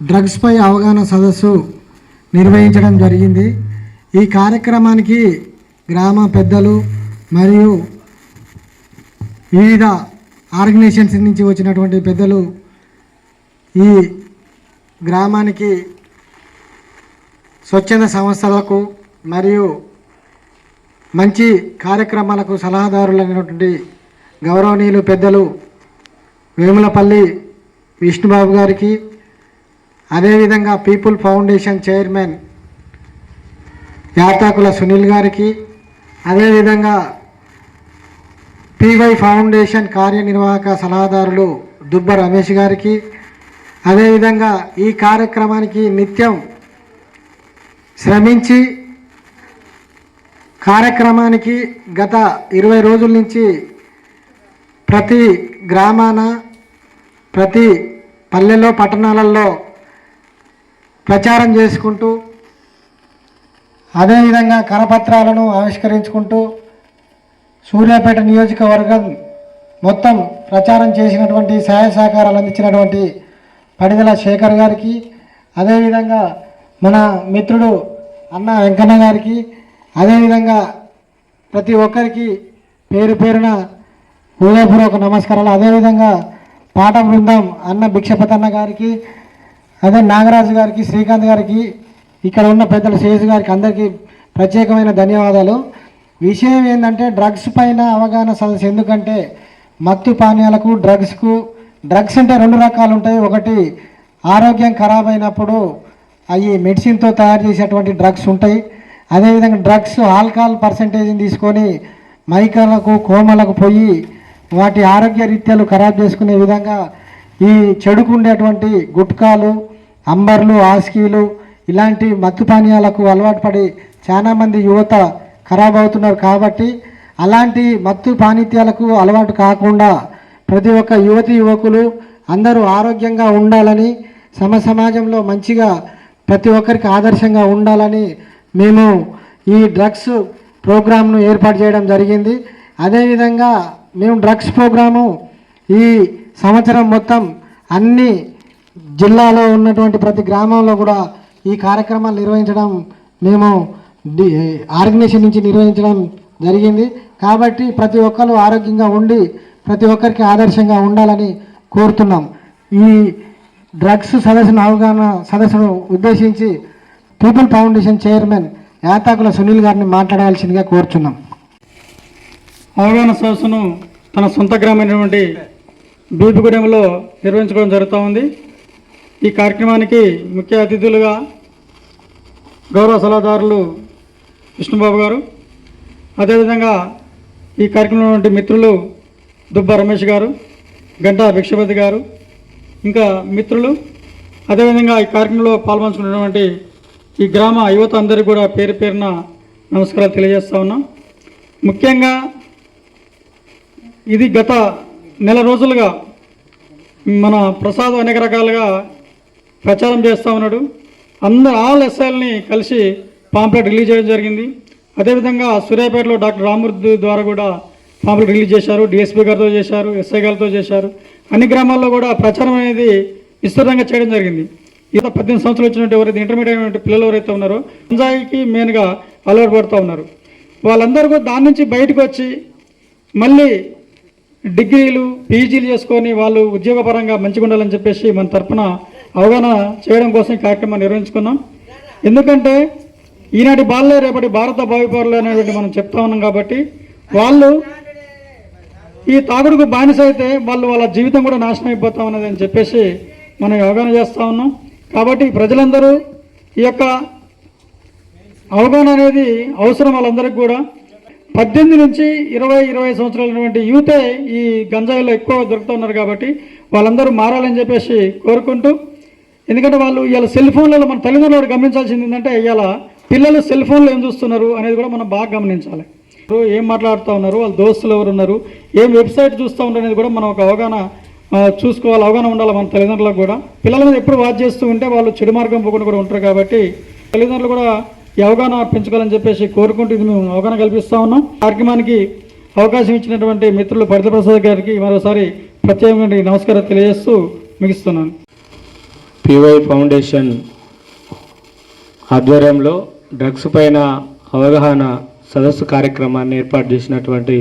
డ్రగ్స్పై అవగాహన సదస్సు నిర్వహించడం జరిగింది. ఈ కార్యక్రమానికి గ్రామ పెద్దలు మరియు వివిధ ఆర్గనైజేషన్స్ నుంచి వచ్చినటువంటి పెద్దలు ఈ గ్రామానికి స్వచ్ఛంద సంస్థలకు మరియు మంచి కార్యక్రమాలకు సలహాదారులైనటువంటి గౌరవనీయులు పెద్దలు వేములపల్లి విష్ణుబాబు గారికి అదేవిధంగా people foundation chairman Yatakula Sunil గారికి అదేవిధంగా పివై ఫౌండేషన్ కార్యనిర్వాహక సలహాదారులు దుబ్బ రమేష్ గారికి అదేవిధంగా ఈ కార్యక్రమానికి నిత్యం శ్రమించి కార్యక్రమానికి గత ఇరవై రోజుల నుంచి ప్రతి గ్రామాన ప్రతి పల్లెలో పట్టణాలలో ప్రచారం చేసుకుంటూ అదేవిధంగా కరపత్రాలను ఆవిష్కరించుకుంటూ సూర్యాపేట నియోజకవర్గం మొత్తం ప్రచారం చేసినటువంటి సహాయ సహకారాలు అందించినటువంటి పడిదల శేఖర్ గారికి అదేవిధంగా మన మిత్రుడు అన్న వెంకన్న గారికి అదేవిధంగా ప్రతి ఒక్కరికి పేరు పేరున హృదయపూర్వక నమస్కారాలు. అదేవిధంగా పాట బృందం అన్న భిక్షపతన్న గారికి అదే నాగరాజు గారికి శ్రీకాంత్ గారికి ఇక్కడ ఉన్న పెద్దలు శేషు గారికి అందరికీ ప్రత్యేకమైన ధన్యవాదాలు. విషయం ఏంటంటే డ్రగ్స్ పైన అవగాహన సదస్సు ఎందుకంటే మత్తు పానీయాలకు డ్రగ్స్కు డ్రగ్స్ అంటే రెండు రకాలు ఉంటాయి. ఒకటి ఆరోగ్యం ఖరాబ్ అయినప్పుడు అవి మెడిసిన్తో తయారు చేసేటువంటి డ్రగ్స్ ఉంటాయి. అదేవిధంగా డ్రగ్స్ ఆల్కహాల్ పర్సంటేజ్ని తీసుకొని మైకలకు కోమలకు పోయి వాటి ఆరోగ్య రీత్యాలు ఖరాబ్ చేసుకునే విధంగా ఈ చెడుకు ఉండేటువంటి గుట్కాలు అంబర్లు ఆస్కీలు ఇలాంటి మత్తు పానీయాలకు అలవాటు పడి చాలామంది యువత ఖరాబ్ అవుతున్నారు కాబట్టి అలాంటి మత్తు పానీత్యాలకు అలవాటు కాకుండా ప్రతి ఒక్క యువతి యువకులు అందరూ ఆరోగ్యంగా ఉండాలని సమ సమాజంలో మంచిగా ప్రతి ఒక్కరికి ఆదర్శంగా ఉండాలని మేము ఈ డ్రగ్స్ ప్రోగ్రామ్ను ఏర్పాటు చేయడం జరిగింది. అదేవిధంగా మేము డ్రగ్స్ ప్రోగ్రాము ఈ సంవత్సరం మొత్తం అన్ని జిల్లాలో ఉన్నటువంటి ప్రతి గ్రామంలో కూడా ఈ కార్యక్రమాలు నిర్వహించడం మేము ఆర్గనైజేషన్ నుంచి నిర్వహించడం జరిగింది. కాబట్టి ప్రతి ఒక్కరు ఆరోగ్యంగా ఉండి ప్రతి ఒక్కరికి ఆదర్శంగా ఉండాలని కోరుతున్నాం. ఈ డ్రగ్స్ సదస్సును అవగాహన సదస్సును ఉద్దేశించి people foundation chairman Yatakula Sunil గారిని మాట్లాడాల్సిందిగా కోరుచున్నాం. అవగాహన సదస్సును తన సొంత గ్రామైనటువంటి బీబిగూడెంలో నిర్వహించుకోవడం జరుగుతూ ఉంది. ఈ కార్యక్రమానికి ముఖ్య అతిథులుగా గౌరవ సలహాదారులు విష్ణుబాబు గారు అదేవిధంగా ఈ కార్యక్రమంలో మిత్రులు దుబ్బ రమేష్ గారు గంటా భిక్షపతి గారు ఇంకా మిత్రులు అదేవిధంగా ఈ కార్యక్రమంలో పాల్పంచుకున్నటువంటి ఈ గ్రామ యువత అందరికీ కూడా పేరు పేరున నమస్కారాలు తెలియజేస్తా ఉన్నాం. ముఖ్యంగా ఇది గత నెల రోజులుగా మన ప్రసాదం అనేక రకాలుగా ప్రచారం చేస్తూ ఉన్నాడు. అందరు ఆల్ ఎస్ఐల్ని కలిసి పాంప్లెట్ రిలీజ్ చేయడం జరిగింది. అదేవిధంగా సూర్యాపేటలో డాక్టర్ రామూర్తి ద్వారా కూడా పాంప్లెట్ రిలీజ్ చేశారు. డిఎస్పీ గారితో చేశారు ఎస్ఐ గారితో చేశారు. అన్ని గ్రామాల్లో కూడా ప్రచారం అనేది విస్తృతంగా చేయడం జరిగింది. ఇక పద్దెనిమిది సంవత్సరాలు వచ్చినట్టు ఎవరైతే ఇంటర్మీడియట్ అయినటువంటి పిల్లలు ఎవరైతే ఉన్నారో గంజాయికి మెయిన్గా అలవాటు పడుతూ ఉన్నారు. వాళ్ళందరూ కూడా దాని నుంచి బయటకు వచ్చి మళ్ళీ డిగ్రీలు పీజీలు చేసుకొని వాళ్ళు ఉద్యోగపరంగా మంచిగా ఉండాలని చెప్పేసి మన తరఫున అవగాహన చేయడం కోసం కార్యక్రమం నిర్వహించుకున్నాం. ఎందుకంటే ఈనాటి బాలలే రేపటి భారత భావిపౌరులు అనేటువంటి మనం చెప్తా ఉన్నాం కాబట్టి వాళ్ళు ఈ తాగుడుకు బానిస అయితే వాళ్ళు వాళ్ళ జీవితం కూడా నాశనం అయిపోతా ఉన్నది అని చెప్పేసి మనం అవగాహన చేస్తూ ఉన్నాం. కాబట్టి ప్రజలందరూ ఈ యొక్క అవగాహన అనేది అవసరం వాళ్ళందరికీ కూడా. పద్దెనిమిది నుంచి ఇరవై ఇరవై సంవత్సరాలైనటువంటి యూతే ఈ గంజాయిలో ఎక్కువ దొరుకుతున్నారు కాబట్టి వాళ్ళందరూ మారాలని చెప్పేసి కోరుకుంటూ ఎందుకంటే వాళ్ళు ఇవాళ సెల్ ఫోన్లలో మన తల్లిదండ్రులు గమనించాల్సింది ఏంటంటే ఇవాళ పిల్లలు సెల్ ఫోన్లో ఏం చూస్తున్నారు అనేది కూడా మనం బాగా గమనించాలి. ఏం మాట్లాడుతూ ఉన్నారు వాళ్ళ దోస్తులు ఎవరు ఉన్నారు ఏం వెబ్సైట్ చూస్తూ ఉన్నారు అనేది కూడా మనం ఒక అవగాహన చూసుకోవాలి అవగాహన ఉండాలి మన తల్లిదండ్రులకు కూడా. పిల్లల మీద ఎప్పుడు వాచ్ చేస్తూ ఉంటే వాళ్ళు చెడు మార్గం పోకుండా కూడా ఉంటారు కాబట్టి తల్లిదండ్రులు కూడా ఈ అవగాహన పెంచుకోవాలని చెప్పేసి కోరుకుంటూ ఇది మేము అవగాహన కల్పిస్తా ఉన్నాం. కార్యక్రమానికి అవకాశం ఇచ్చినటువంటి మిత్రులు పరిత ప్రసాద్ గారికి మరోసారి ప్రత్యేకమైన నమస్కారం తెలియజేస్తూ ముగిస్తున్నాను. పివై ఫౌండేషన్ ఆధ్వర్యంలో డ్రగ్స్ పైన అవగాహన సదస్సు కార్యక్రమాన్ని ఏర్పాటు చేసినటువంటి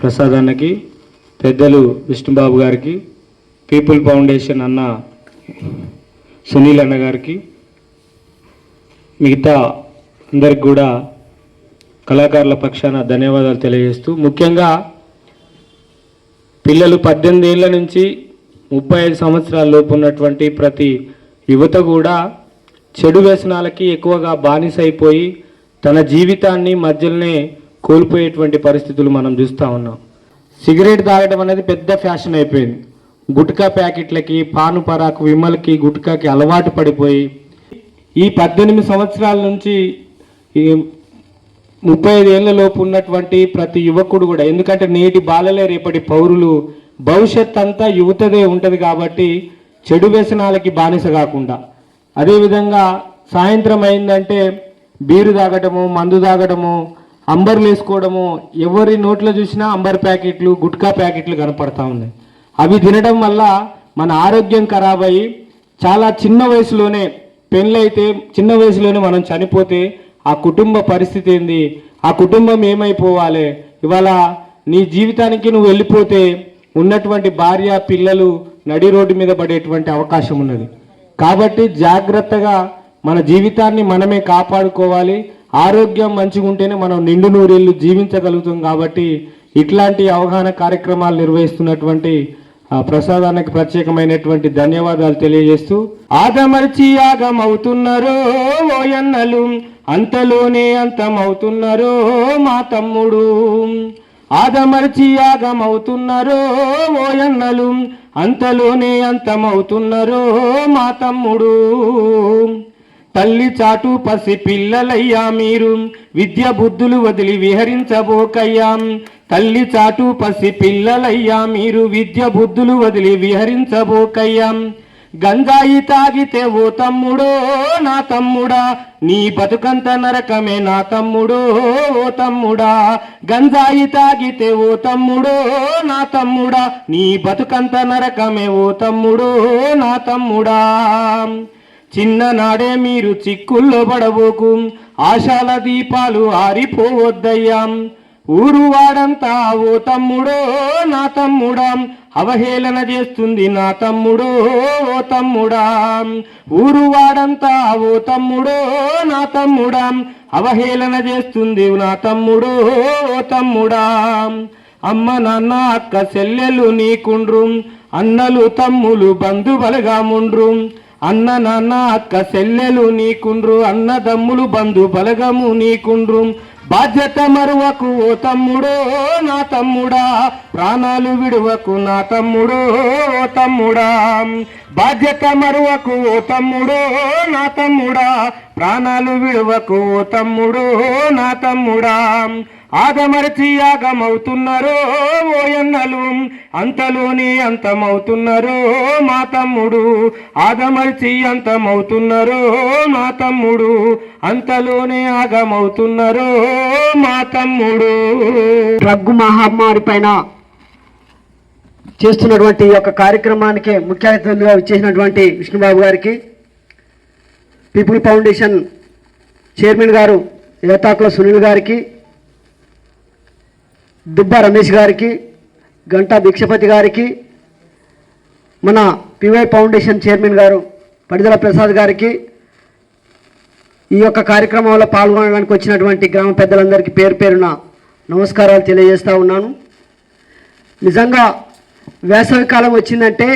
ప్రసాదానికి పెద్దలు విష్ణుబాబు గారికి పీపుల్ ఫౌండేషన్ అన్న సునీల్ అన్న గారికి మిగతా అందరికి కూడా కళాకారుల పక్షాన ధన్యవాదాలు తెలియజేస్తూ ముఖ్యంగా పిల్లలు పద్దెనిమిది ఏళ్ళ నుంచి ముప్పై ఐదు సంవత్సరాల లోపు ఉన్నటువంటి ప్రతి యువత కూడా చెడు వ్యసనాలకి ఎక్కువగా బానిస అయిపోయి తన జీవితాన్ని మధ్యలోనే కోల్పోయేటువంటి పరిస్థితులు మనం చూస్తూ ఉన్నాం. సిగరెట్ తాగడం అనేది పెద్ద ఫ్యాషన్ అయిపోయింది. గుట్కా ప్యాకెట్లకి పాను పరాకు విమల్కి గుట్కాకి అలవాటు పడిపోయి ఈ పద్దెనిమిది సంవత్సరాల నుంచి ముప్పై ఐదు లోపు ఉన్నటువంటి ప్రతి యువకుడు కూడా ఎందుకంటే నేటి బాలలే రేపటి పౌరులు భవిష్యత్ అంతా యువతదే ఉంటుంది కాబట్టి చెడు వ్యసనాలకి బానిస కాకుండా. అదేవిధంగా సాయంత్రం అయిందంటే బీరు తాగటము మందు తాగటము అంబర్లు వేసుకోవడము ఎవరి నోట్లో చూసినా అంబర్ ప్యాకెట్లు గుట్కా ప్యాకెట్లు కనపడతా ఉన్నాయి. అవి తినడం వల్ల మన ఆరోగ్యం ఖరాబ్ అయ్యి చాలా చిన్న వయసులోనే పెళ్ళైతే చిన్న వయసులోనే మనం చనిపోతే ఆ కుటుంబ పరిస్థితి ఏంది? ఆ కుటుంబం ఏమైపోవాలి? ఇవాళ నీ జీవితానికి నువ్వు వెళ్ళిపోతే ఉన్నటువంటి భార్య పిల్లలు నడి రోడ్డు మీద పడేటువంటి అవకాశం ఉన్నది. కాబట్టి జాగ్రత్తగా మన జీవితాన్ని మనమే కాపాడుకోవాలి. ఆరోగ్యం మంచిగా ఉంటేనే మనం నిండు నూరేళ్ళు జీవించగలుగుతాం కాబట్టి ఇట్లాంటి అవగాహన కార్యక్రమాలు నిర్వహిస్తున్నటువంటి ఆ ప్రసాదానికి ప్రత్యేకమైనటువంటి ధన్యవాదాలు తెలియజేస్తూ ఆదమర్చి యాగమవుతున్నారో ఓయన్నలు అంతలోనే అంతమవుతున్నారో మా తమ్ముడు. ఆదమర్చి యాగమవుతున్నారో ఓయన్నలు అంతలోనే అంతమవుతున్నారో మా తమ్ముడు. తల్లి చాటు పసి పిల్లలయ్యా మీరు విద్య బుద్ధులు వదిలి విహరించబోకయ్యా. తల్లి చాటు పసి పిల్లలయ్యా మీరు విద్య బుద్ధులు వదిలి విహరించబోకయ్యా. గంజాయి తాగితే ఓ తమ్ముడో నా తమ్ముడా. నీ బతుకంత నరకమే నా తమ్ముడో ఓ తమ్ముడా. గంజాయి తాగితే ఓ తమ్ముడో నా తమ్ముడా. నీ బతుకంత నరకమే ఓ తమ్ముడో నా తమ్ముడా. చిన్ననాడే మీరు చిక్కుల్లో పడబోకు. ఆశాల దీపాలు ఆరిపోవద్దయ్యాం. ఊరు వాడంతా ఓ తమ్ముడో నా తమ్ముడా. అవహేళన చేస్తుంది నా తమ్ముడో ఓ తమ్ముడా. ఊరు వాడంతా ఓ తమ్ముడో నా తమ్ముడా. అవహేళన చేస్తుంది నా తమ్ముడో ఓ తమ్ముడా. అమ్మ నాన్న అక్క చెల్లెలు నీకుండ్రు. అన్నలు తమ్ములు బంధుబలగా ముండ్రు అన్న నాన్న అక్క చెల్లెలు నీకుండ్రు. అన్నదమ్ములు బంధు బలగము నీకుండ్రు. బాధ్యత మరువకు ఓ తమ్ముడో నా తమ్ముడా. ప్రాణాలు విడువకు నా తమ్ముడో ఓ తమ్ముడా. బాధ్యత మరువకు ఓ తమ్ముడో నా తమ్ముడా. ప్రాణాలు విడువకు ఓ తమ్ముడో నా తమ్ముడా. ఆదమరచి యాగమవుతున్నారో ఓయన్నలు అంతలోనే అంతమవుతున్నారో మా తమ్ముడు. ఆదమర్చి అంతమవుతున్నారో మా తమ్ముడు. అంతలోనే ఆగమవుతున్నారో మా తమ్ముడు. డ్రగ్ మహమ్మారి పైన చేస్తున్నటువంటి ఒక యొక్క కార్యక్రమానికి ముఖ్య అతిథులుగా వచ్చేసినటువంటి విష్ణుబాబు గారికి పీపుల్ ఫౌండేషన్ చైర్మన్ గారు ఏతాకుల సునీల్ గారికి దుబ్బా రమేష్ గారికి గంటా భిక్షపతి గారికి మన పివై ఫౌండేషన్ చైర్మన్ గారు పడిదల ప్రసాద్ గారికి ఈ యొక్క కార్యక్రమంలో పాల్గొనడానికి వచ్చినటువంటి గ్రామ పెద్దలందరికీ పేరు పేరున నమస్కారాలు తెలియజేస్తూ ఉన్నాను. నిజంగా వేసవి కాలం వచ్చిందంటే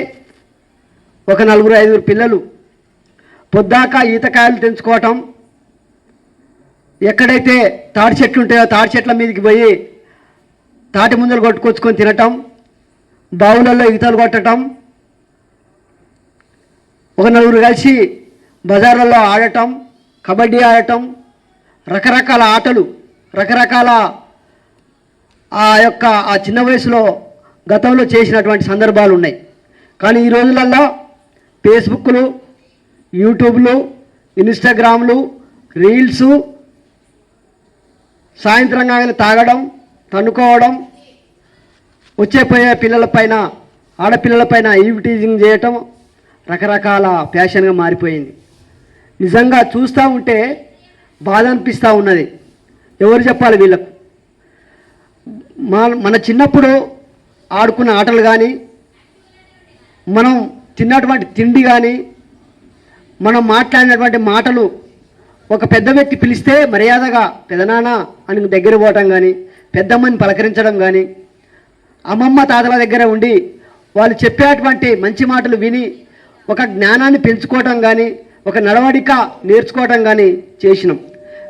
ఒక నలుగురు ఐదుగురు పిల్లలు పొద్దాక ఈతకాయలు తెంచుకోవటం ఎక్కడైతే తాడి చెట్లు ఉంటాయో తాడి చెట్ల మీదకి పోయి తాటి ముంజలు కొట్టుకొచ్చుకొని తినటం బావులలో ఈతలు కొట్టటం ఒక నలుగురు కలిసి బజార్లలో ఆడటం కబడ్డీ ఆడటం రకరకాల ఆటలు రకరకాల ఆ యొక్క ఆ చిన్న వయసులో గతంలో చేసినటువంటి సందర్భాలు ఉన్నాయి. కానీ ఈ రోజులలో ఫేస్బుక్లు యూట్యూబ్లు ఇన్స్టాగ్రామ్లు రీల్సు సాయంత్రం కాగానే తాగడం తన్నుకోవడం వచ్చే పోయే పిల్లలపైన ఆడపిల్లలపైన ఈవిటీజింగ్ చేయటం రకరకాల ఫ్యాషన్గా మారిపోయింది. నిజంగా చూస్తూ ఉంటే బాధ అనిపిస్తూ ఉన్నది. ఎవరు చెప్పాలి వీళ్ళకు? మా మన చిన్నప్పుడు ఆడుకున్న ఆటలు కానీ మనం తిన్నటువంటి తిండి కానీ మనం మాట్లాడినటువంటి మాటలు ఒక పెద్ద వ్యక్తి పిలిస్తే మర్యాదగా పెదనాన్న అని దగ్గర పోవటం కానీ పెద్దమ్మని పలకరించడం కానీ అమ్మమ్మ తాతల దగ్గర ఉండి వాళ్ళు చెప్పేటువంటి మంచి మాటలు విని ఒక జ్ఞానాన్ని పెంచుకోవటం కానీ ఒక నడవడిక నేర్చుకోవటం కానీ చేసినాం.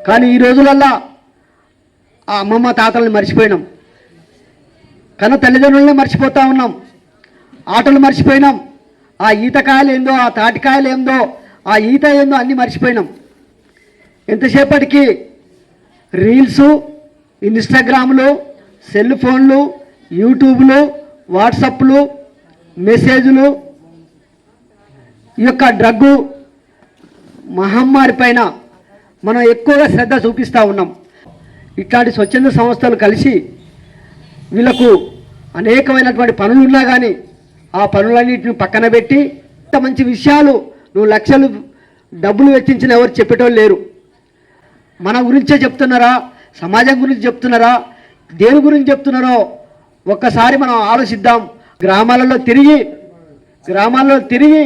కానీ ఈ రోజులల్లా ఆ అమ్మమ్మ తాతల్ని మర్చిపోయినాం. కన్న తల్లిదండ్రులనే మర్చిపోతూ ఉన్నాం. ఆటలు మర్చిపోయినాం. ఆ ఈతకాయలు ఏందో ఆ తాటికాయలు ఏందో ఆ ఈత ఏందో అన్నీ మర్చిపోయినాం. ఎంతసేపటికి రీల్సు ఇన్స్టాగ్రామ్లు సెల్ ఫోన్లు యూట్యూబ్లు వాట్సప్లు మెసేజ్లు. ఈ యొక్క డ్రగ్గు మహమ్మారి పైన మనం ఎక్కువగా శ్రద్ధ చూపిస్తూ ఉన్నాం. ఇట్లాంటి స్వచ్ఛంద సంస్థలు కలిసి వీళ్ళకు అనేకమైనటువంటి పనులు ఉన్నా కానీ ఆ పనులన్నింటిని పక్కన పెట్టి ఇంత మంచి విషయాలు నువ్వు లక్షలు డబ్బులు వెచ్చించిన ఎవరు చెప్పేటోళ్ళు లేరు. మన గురించే చెప్తున్నారా? సమాజం గురించి చెప్తున్నారా? దేని గురించి చెప్తున్నారో ఒక్కసారి మనం ఆలోచిద్దాం. గ్రామాలలో తిరిగి గ్రామాల్లో తిరిగి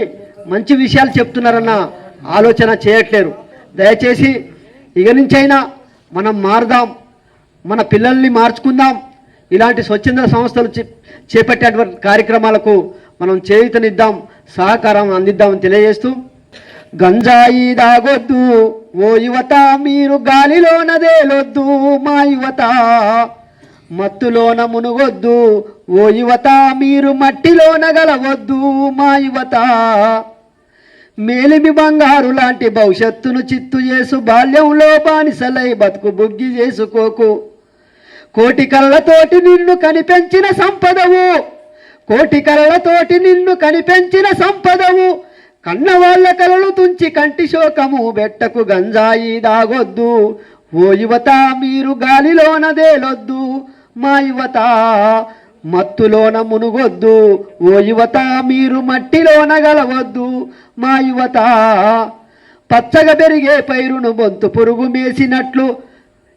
మంచి విషయాలు చెప్తున్నారన్న ఆలోచన చేయట్లేరు. దయచేసి ఇక నుంచైనా మనం మారుదాం. మన పిల్లల్ని మార్చుకుందాం. ఇలాంటి స్వచ్ఛంద సంస్థలు చేపట్టేటువంటి కార్యక్రమాలకు మనం చేయుతనిద్దాం సహకారం అందిద్దామని తెలియజేస్తూ గంజాయి దాగొద్దు ఓ యువత మీరు గాలిలోన దేలొద్దు మా యువత మత్తులోన మునుగొద్దు ఓ యువత మీరు మట్టిలోన గలవద్దు మా యువత మేలిమి బంగారు లాంటి భవిష్యత్తును చిత్తు చేసు బాల్యంలో బానిసలై బతుకు బుగ్గి చేసుకోకు. కోటి కళ్ళతోటి నిన్ను కనిపెంచిన సంపదవు కోటి కళ్ళతోటి నిన్ను కనిపెంచిన సంపదవు కన్న వాళ్ళ కలలు తుంచి కంటి శోకము బెట్టకు గంజాయి దాగొద్దు. ఓ యువత మీరు గాలిలోనదేలొద్దు మా యువత మత్తులోన మునుగొద్దు. ఓ యువత మీరు మట్టిలోన గలవద్దు. మా యువత పచ్చగా పెరిగే పైరును బొంతు పురుగు మేసినట్లు.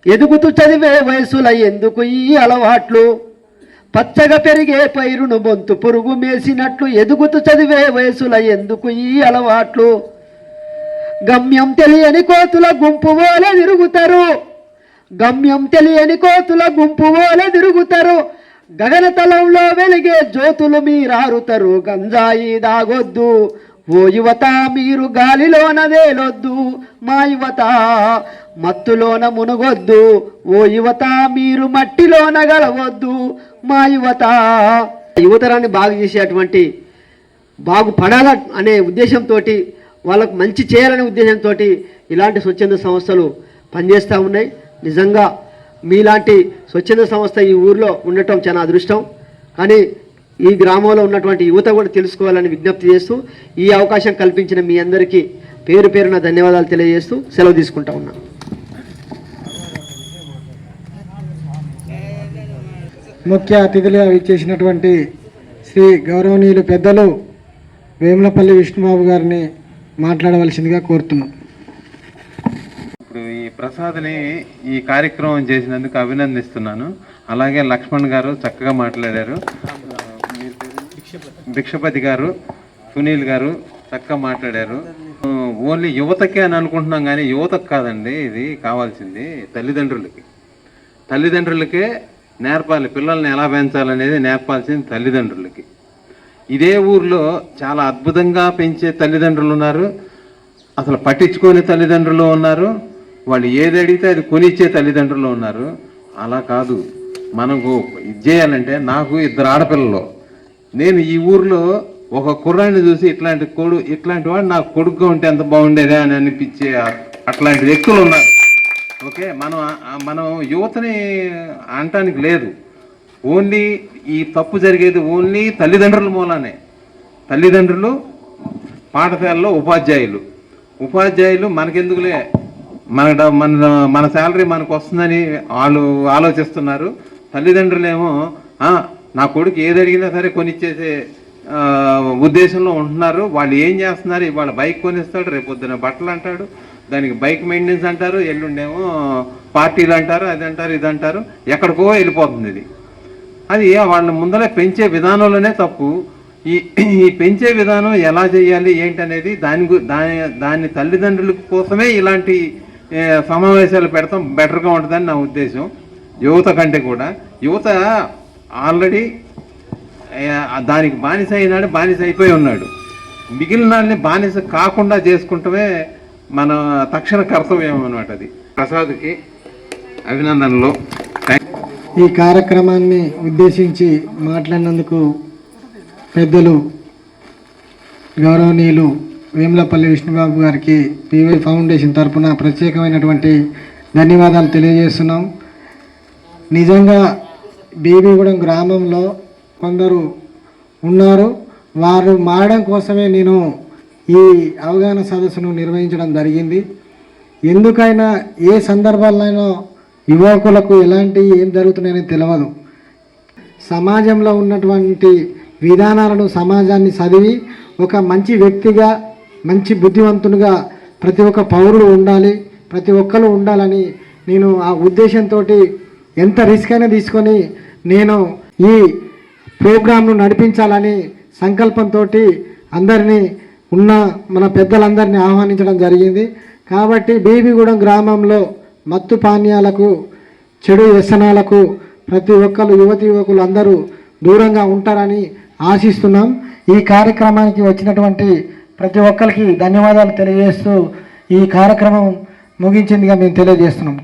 ఎదుగుతూ చదివే వయసుల ఎందుకు ఈ అలవాట్లు? పచ్చగా పెరిగే పైరును బొంతు పురుగు మేసినట్లు ఎదుగుతూ చదివే వయసుల ఎందుకు ఈ అలవాట్లు? గమ్యం తెలియని కోతుల గుంపు ఓలే తిరుగుతారు. గమ్యం తెలియని కోతుల గుంపు ఓలే తిరుగుతారు. గగనతలంలో వెలిగే జ్యోతులు మీరారుతారు. గంజాయి దాగొద్దు. ఓ యువత మీరు గాలిలోన వేలొద్దు. మా యువత మత్తులోన మునుగొద్దు. ఓ యువత మీరు మట్టిలోన గలవద్దు. మా యువత యువతరాన్ని బాగు చేసేటువంటి బాగుపడాల అనే ఉద్దేశంతో వాళ్ళకు మంచి చేయాలనే ఉద్దేశంతో ఇలాంటి స్వచ్ఛంద సంస్థలు పనిచేస్తూ ఉన్నాయి. నిజంగా మీలాంటి స్వచ్ఛంద సంస్థ ఈ ఊర్లో ఉండటం చాలా అదృష్టం. కానీ ఈ గ్రామంలో ఉన్నటువంటి యువత కూడా తెలుసుకోవాలని విజ్ఞప్తి చేస్తూ ఈ అవకాశం కల్పించిన మీ అందరికీ పేరు పేరున ధన్యవాదాలు తెలియజేస్తూ సెలవు తీసుకుంటా ఉన్నాను ముఖ్య అతిథులుగా ఇచ్చేసినటువంటి శ్రీ గౌరవనీయులు పెద్దలు వేములపల్లి విష్ణుబాబు గారిని మాట్లాడవలసిందిగా కోరుతున్నాం. ఇప్పుడు ఈ ప్రసాద్ని ఈ కార్యక్రమం చేసినందుకు అభినందిస్తున్నాను. అలాగే లక్ష్మణ్ గారు చక్కగా మాట్లాడారు. భిక్షపతి గారు సునీల్ గారు చక్కగా మాట్లాడారు. ఓన్లీ యువతకే అని అనుకుంటున్నాం కానీ యువతకు కాదండి ఇది కావాల్సింది తల్లిదండ్రులకి. తల్లిదండ్రులకే నేర్పాలి పిల్లల్ని ఎలా పెంచాలనేది నేర్పాల్సింది తల్లిదండ్రులకి. ఇదే ఊర్లో చాలా అద్భుతంగా పెంచే తల్లిదండ్రులు ఉన్నారు. అసలు పట్టించుకోని తల్లిదండ్రులు ఉన్నారు. వాళ్ళు ఏది అడిగితే అది కొనిచ్చే తల్లిదండ్రులు ఉన్నారు. అలా కాదు. మనకు ఇది చేయాలంటే నాకు ఇద్దరు ఆడపిల్లలు. నేను ఈ ఊర్లో ఒక కుర్రాన్ని చూసి ఇట్లాంటి కొడు ఇట్లాంటి వాడు నాకు కొడుకుగా ఉంటే ఎంత బాగుండేదే అని అనిపించే అట్లాంటి వ్యక్తులు ఉన్నారు. ఓకే మనం మనం యువతని అనటానికి లేదు. ఓన్లీ ఈ తప్పు జరిగేది ఓన్లీ తల్లిదండ్రుల మూలానే. తల్లిదండ్రులు పాఠశాలలో ఉపాధ్యాయులు. ఉపాధ్యాయులు మనకెందుకులే? మన మన మన శాలరీ మనకు వస్తుందని వాళ్ళు ఆలోచిస్తున్నారు. తల్లిదండ్రులేమో నా కొడుకు ఏది అడిగినా సరే కొనిచ్చేసే ఉద్దేశంలో ఉంటున్నారు. వాళ్ళు ఏం చేస్తున్నారు? ఇవాళ బైక్ కొనిస్తాడు రేపొద్దున బట్టలు అంటాడు దానికి బైక్ మెయింటెనెన్స్ అంటారు ఎల్లుండేమో పార్టీలు అంటారు అది అంటారు ఇది అంటారు ఎక్కడికో వెళ్ళిపోతుంది ఇది అది వాళ్ళని ముందరే పెంచే విధానంలోనే తప్పు. ఈ ఈ పెంచే విధానం ఎలా చేయాలి ఏంటనేది దాని గు- దాని దాని తల్లిదండ్రుల కోసమే ఇలాంటి సమావేశాలు పెడతాం బెటర్గా ఉంటుందని నా ఉద్దేశం. యువత కంటే కూడా. యువత ఆల్రెడీ దానికి బానిస అయినాడు బానిస అయిపోయి ఉన్నాడు. మిగిలిన వాళ్ళని బానిస కాకుండా చేసుకుంటమే మన తక్షణ కర్తవ్యం అనమాట అది. ప్రసాద్కి అభినందనలు. ఈ కార్యక్రమాన్ని ఉద్దేశించి మాట్లాడినందుకు పెద్దలు గౌరవనీయులు వేములపల్లి విష్ణుబాబు గారికి పీవీ ఫౌండేషన్ తరపున ప్రత్యేకమైనటువంటి ధన్యవాదాలు తెలియజేస్తున్నాం. నిజంగా బీబీగూడెం గ్రామంలో కొందరు ఉన్నారు. వారు మారడం కోసమే నేను ఈ అవగాహన సదస్సును నిర్వహించడం జరిగింది. ఎందుకైనా ఏ సందర్భాలైనా యువకులకు ఎలాంటి ఏం జరుగుతున్నాయని తెలియదు సమాజంలో ఉన్నటువంటి విధానాలను సమాజాన్ని చదివి ఒక మంచి వ్యక్తిగా మంచి బుద్ధివంతునిగా ప్రతి ఒక్క పౌరుడు ఉండాలి ప్రతి ఒక్కరు ఉండాలని నేను ఆ ఉద్దేశంతో ఎంత రిస్క్ అయినా తీసుకొని నేను ఈ ప్రోగ్రాంను నడిపించాలని సంకల్పంతో అందరినీ ఉన్న మన పెద్దలందరినీ ఆహ్వానించడం జరిగింది. కాబట్టి బీబీగూడెం గ్రామంలో మత్తు పానీయాలకు చెడు వ్యసనాలకు ప్రతి ఒక్కరు యువతి యువకులు అందరూ దూరంగా ఉంటారని ఆశిస్తున్నాం. ఈ కార్యక్రమానికి వచ్చినటువంటి ప్రతి ఒక్కరికి ధన్యవాదాలు తెలియజేస్తూ ఈ కార్యక్రమం ముగించిందిగా మేము తెలియజేస్తున్నాం.